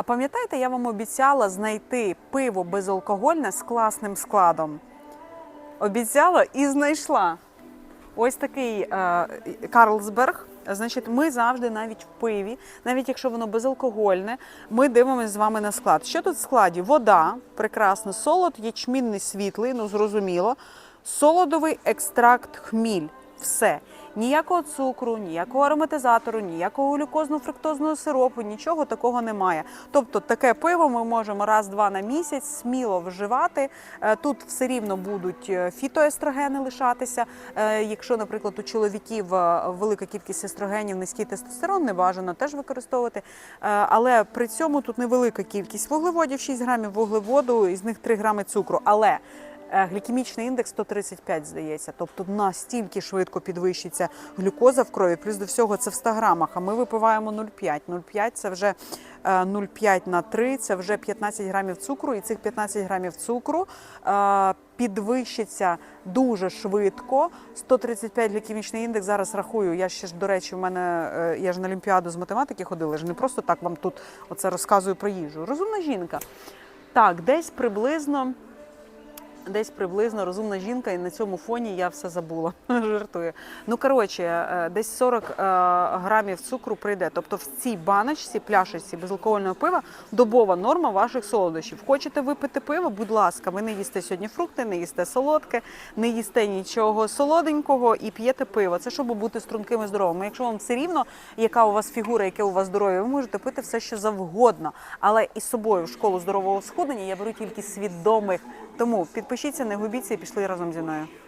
А пам'ятаєте, я вам обіцяла знайти пиво безалкогольне з класним складом. Обіцяла і знайшла. Ось такий е, Карлсберг. Значить, ми завжди навіть в пиві, навіть якщо воно безалкогольне, ми дивимося з вами на склад. Що тут в складі? Вода, прекрасно, солод, ячмінний світлий, ну зрозуміло. Солодовий екстракт хміль. Все. Ніякого цукру, ніякого ароматизатору, ніякого глюкозно-фруктозного сиропу, нічого такого немає. Тобто таке пиво ми можемо раз-два на місяць сміло вживати. Е, Тут все рівно будуть е, фітоестрогени лишатися. Е, Якщо, наприклад, у чоловіків велика кількість естрогенів, низький тестостерон, не бажано теж використовувати. Але при цьому тут невелика кількість вуглеводів, 6 грамів вуглеводу, із них 3 грами цукру. Але Глікемічний індекс 135, здається. Тобто настільки швидко підвищиться глюкоза в крові. Плюс до всього це в 100 грамах. А ми випиваємо 0,5. 0,5 це вже е, 0,5 на 3, це вже 15 грамів цукру. І цих 15 грамів цукру е, підвищиться дуже швидко. 135 глікемічний індекс. Зараз рахую. Я ще ж, до речі, в мене е, я ж на Олімпіаду з математики ходила. ж не просто так вам тут оце розказую про їжу. Розумна жінка. Так, десь приблизно. Десь приблизно розумна жінка, і на цьому фоні я все забула. Жартую. Ну коротше, е, десь 40 е, грамів цукру прийде. Тобто в цій баночці, пляшечці безалкогольного пива добова норма ваших солодощів. Хочете випити пиво? Будь ласка, ви не їсте сьогодні фрукти, не їсте солодке, не їсте нічого солоденького і п'єте пиво. Це щоб бути струнким і здоровим. Якщо вам все рівно, яка у вас фігура, яке у вас здоров'я, ви можете пити все, що завгодно. Але із собою в школу здорового схуднення я беру тільки свідомих. Тому підпишіться, не губіться і пішли разом зі мною.